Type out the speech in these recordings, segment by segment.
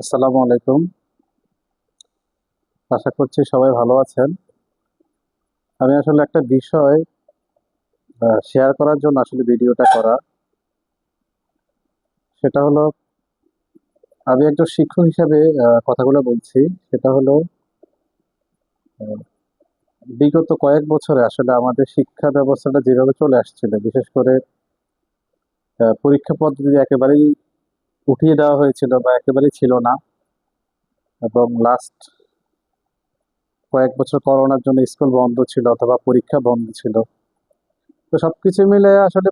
আসসালামু আলাইকুম। আশা করছি সবাই ভালো আছেন। আমি আসলে একটা বিষয় শেয়ার করার জন্য আসলে ভিডিওটা করা। সেটা হলো, আমি একজন শিক্ষক হিসাবে কথাগুলো বলছি। সেটা হলো বিগত কয়েক বছরে আসলে আমাদের শিক্ষা ব্যবস্থাটা যেভাবে চলে আসছিল, বিশেষ করে পরীক্ষা পদ্ধতি একেবারেই উঠিয়ে দেওয়া হয়েছিল বা একেবারেই ছিল না। এবং লাস্ট কয়েক বছর করোনার জন্য স্কুল বন্ধ ছিল অথবা পরীক্ষা বন্ধ ছিল। তো সবকিছু মিলে আসলে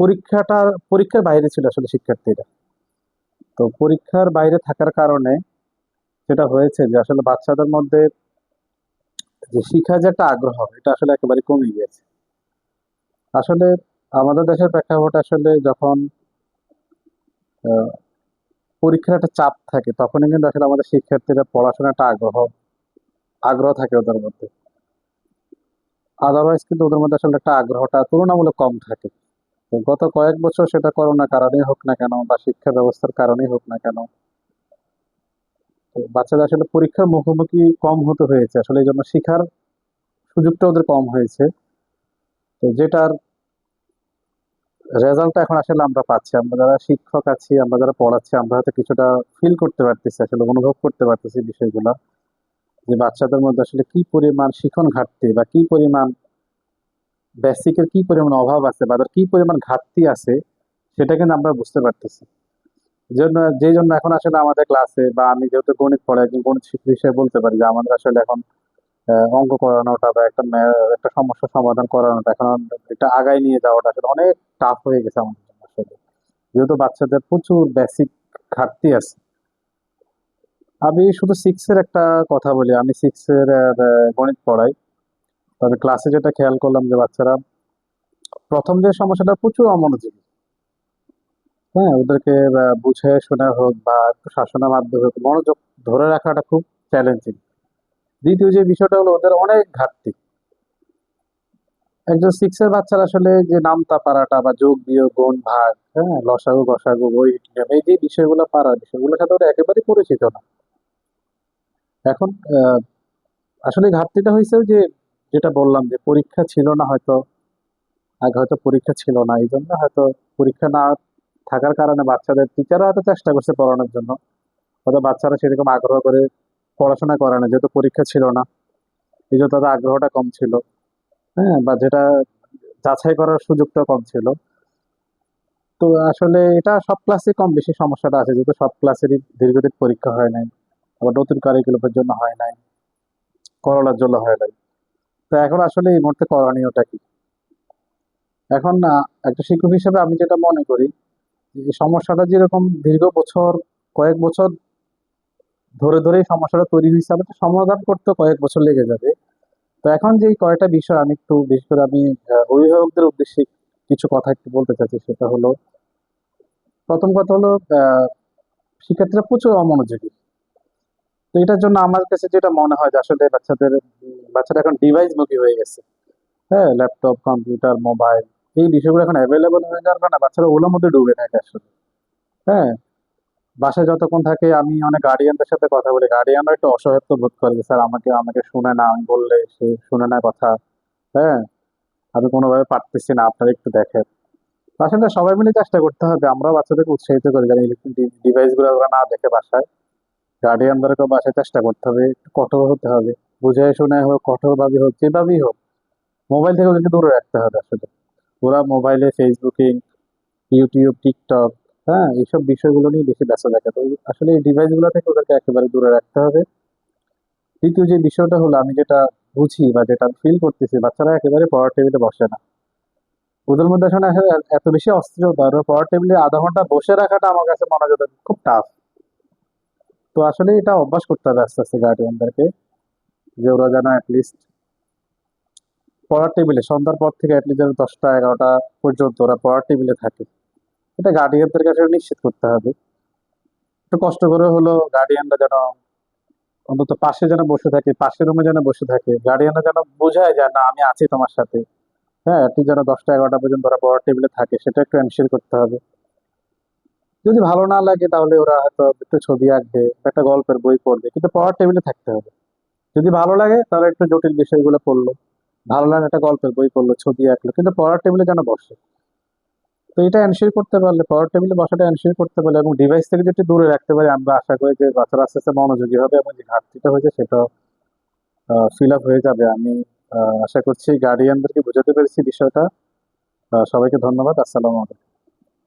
পরীক্ষাটার পরীক্ষার বাইরে ছিল আসলে শিক্ষার্থীরা। তো পরীক্ষার বাইরে থাকার কারণে যেটা হয়েছে যে আসলে বাচ্চাদের মধ্যে যে শিক্ষার যে একটা আগ্রহ, এটা আসলে একেবারে কমে গিয়েছে। আসলে আমাদের দেশের প্রেক্ষাপট আসলে যখন পরীক্ষার একটা চাপ থাকে, তখনই কিন্তু আসলে আমাদের শিক্ষার্থীরা পড়াশোনার একটা আগ্রহ আগ্রহ থাকে ওদের মধ্যে। আদারওয়াইজ কিন্তু ওদের মধ্যে আসলে একটা আগ্রহটা তুলনামূলক কম থাকে। গত কয়েক বছর সেটা করোনার কারণেই হোক না কেন বা শিক্ষা ব্যবস্থার কারণেই হোক না কেন বাচ্চাদের আসলে পরীক্ষার মুখোমুখি কম হতে হয়েছে। আসলে এই জন্য শিখার সুযোগটা ওদের কম হয়েছে। তো যেটার রেজাল্টটা এখন আসলে আমরা পাচ্ছি, আমরা যারা শিক্ষক আছি, আমরা যারা পড়াচ্ছি, আমরা হয়তো কিছুটা ফিল করতে পারতেছি, আসলে অনুভব করতে পারতেছি বিষয়গুলো যে বাচ্চাদের মধ্যে আসলে কি পরিমাণ শিখন ঘাটতি বা কি পরিমাণ বেসিকের কি পরিমাণ অভাব আছে বা তাদের কি পরিমাণ ঘাটতি আছে, সেটা কিন্তু আমরা বুঝতে পারতেছি। জন্য যেই জন্য এখন আসলে আমাদের ক্লাসে বা আমি যেহেতু গণিত পড়াই, একজন গণিত শিক্ষক হিসেবে বলতে পারি যে আমাদের আসলে এখন অঙ্ক করানোটা বা একটা একটা সমস্যা সমাধান করানোটা এখন এটা আগায় নিয়ে যাওয়াটা আসলে অনেক টাফ হয়ে গেছে আমাদের জন্য আসলে। যেহেতু বাচ্চাদের প্রচুর বেসিক ঘাটতি আছে। আমি শুধু সিক্স এর একটা কথা বলি, আমি সিক্স এর গণিত পড়াই। তবে ক্লাসে যেটা খেয়াল করলাম যে বাচ্চারা প্রথম যে সমস্যাটা প্রচুর অমনোযোগী। হ্যাঁ ওদেরকে বুঝে শোনা হোক বা একটু শাসনের মাধ্যমে হোক, মনোযোগ ধরে রাখাটা খুব চ্যালেঞ্জিং দ্বিতীয় যে বিষয়টা হলো, ওদের অনেক ঘাটতি। একজন সিক্স এর বাচ্চার আসলে যে নামতা পারাটা বা যোগ বিয়োগ, গুণ, ভাগ হ্যাঁ লসাগু, গসাগু, বই এই যে বিষয়গুলো পারার বিষয়গুলোর সাথে ওরা একেবারেই পরিচিত না। এখন আসলে ঘাটতিটা হয়েছে যে, যেটা বললাম যে পরীক্ষা ছিল না হয়তো, আগে হয়তো পরীক্ষা ছিল না, এই জন্য হয়তো পরীক্ষা না থাকার কারণে বাচ্চাদের টিচাররা হয়তো চেষ্টা করছে পড়ানোর জন্য। হয়তো বাচ্চারা সেরকম আগ্রহ করে পড়াশোনা করে না যেহেতু পরীক্ষা ছিল না। এই জন্য তাদের আগ্রহটা কম ছিল। হ্যাঁ বা যেটা যাচাই করার সুযোগটা কম ছিল। তো আসলে এটা সব ক্লাসে কম বেশি সমস্যাটা আছে যেহেতু সব ক্লাসেরই দীর্ঘদিন পরীক্ষা হয় নাই আবার নতুন কারিকুলামের জন্য হয় নাই করোনার জন্য হয় নাই। তো এখন আসলে এই মুহূর্তে করণীয়টা কি? এখন আহ, একটা শিক্ষক হিসেবে আমি যেটা মনে করি এই সমস্যাটা যেরকম দীর্ঘ বছর কয়েক বছর ধরে ধরে সমস্যাটা তৈরি হয়েছে আবার সমাধান করতে কয়েক বছর লেগে যাবে। তো এখন যে কয়টা বিষয় আমি একটু বিশেষ করে আমি অভিভাবকদের উদ্দেশ্যে কিছু কথা একটু বলতে চাচ্ছি, সেটা হলো, প্রথম কথা হলো শিক্ষার্থীরা প্রচুর অমনোযোগী। তো এটার জন্য আমার কাছে যেটা মনে হয় যে আসলে বাচ্চাদের, বাচ্চারা এখন ডিভাইস মুখী হয়ে গেছে। হ্যাঁ ল্যাপটপ কম্পিউটার মোবাইল এই বিষয়গুলো এখন অ্যাভেলেবল হয়ে যাওয়ার কারণে বাচ্চারা ওগুলোর মধ্যে ডুবে থাকে আসলে। হ্যাঁ বাসায় যতক্ষণ থাকে আমি অনেক গার্ডিয়ানদের সাথে কথা বলি। গার্ডিয়ানরা একটু অসহায়ত্ব বোধ করে স্যার, আমাকে আমাকে শুনে না, আমি বললে সে শুনে না কথা। হ্যাঁ? আমি কোনোভাবে পারতেছি না, আপনারা একটু দেখেন। আসলে সবাই মিলে চেষ্টা করতে হবে আমরা বাচ্চাদেরকে উৎসাহিত করি যেন ইলেকট্রিক ডিভাইসগুলো ওরা না দেখে বাসায়। গার্ডিয়ানদেরকে বাসায় চেষ্টা করতে হবে, একটু কঠোর হতে হবে। বুঝে শুনে হোক কঠোর ভাবে হোক, যেভাবেই হোক মোবাইল থেকে ওদেরকে দূরে রাখতে হবে আসলে। ওরা মোবাইলে ফেসবুকিং ইউটিউব টিকটক হ্যাঁ এইসব বিষয়গুলো নিয়ে বেশি ব্যস্ত থাকে। তো আসলে এই ডিভাইসগুলো থেকে ওদেরকে একেবারে দূরে রাখতে হবে। দ্বিতীয় যে বিষয়টা হলো, আমি যেটা বুঝি বা যেটা ফিল করতেছি, বাচ্চারা একেবারে পড়ার টেবিলে বসে না। ওদের মধ্যে আসলে এত বেশি অস্থিরতা পড়ার টেবিলে আধা ঘণ্টা বসে রাখাটা আমার কাছে মনে হয় খুব টাফ তো আসলে এটা অভ্যাস করতে হবে আস্তে আস্তে গার্ডিয়ানদেরকে যে ওরা যেন অ্যাটলিস্ট পড়ার টেবিলে সন্ধ্যার পর থেকে অ্যাটলিস্ট যেন দশটা, এগারোটা পর্যন্ত ওরা পড়ার টেবিলে থাকে। এটা গার্ডিয়ানদের কাছে নিশ্চিত করতে হবে। একটু কষ্ট করে হলো গার্ডিয়ানরা যেন অন্তত পাশে যেন বসে থাকে, পাশের রুমে যেন বসে থাকে। গার্ডিয়ানরা যেন বোঝায় যে, না, আমি আছি তোমার সাথে। হ্যাঁ অ্যাটলিস্ট যেন দশটা, এগারোটা পর্যন্ত ওরা পড়ার টেবিলে থাকে, সেটা একটু এনশিওর করতে হবে। যদি ভালো না লাগে তাহলে ওরা হয়তো একটু ছবি আঁকবে, একটা গল্পের বই পড়বে, কিন্তু পড়ার টেবিলে থাকতে হবে। যদি ভালো লাগে তাহলে একটু জটিল বিষয়গুলো পড়ল, ভালো লাগে একটা গল্পের বই পড়ল, ছবি আঁকলো, কিন্তু পড়ার টেবিলে যেন বসে। তো এটা এনশিওর করতে পারলে পাওয়ার টেবিলে বাসাটা এনশিওর করতে পারলে এবং ডিভাইস থেকে যদি দূরে রাখতে পারি, আমরা আশা করি যে বাচ্চারা আস্তে আস্তে মনোযোগী হবে এবং যে ঘাটতিটা হয়েছে সেটা ফিল আপ হয়ে যাবে। আমি আশা করছি গার্ডিয়ানদেরকে বোঝাতে পেরেছি বিষয়টা। সবাইকে ধন্যবাদ। আসসালামু আলাইকুম।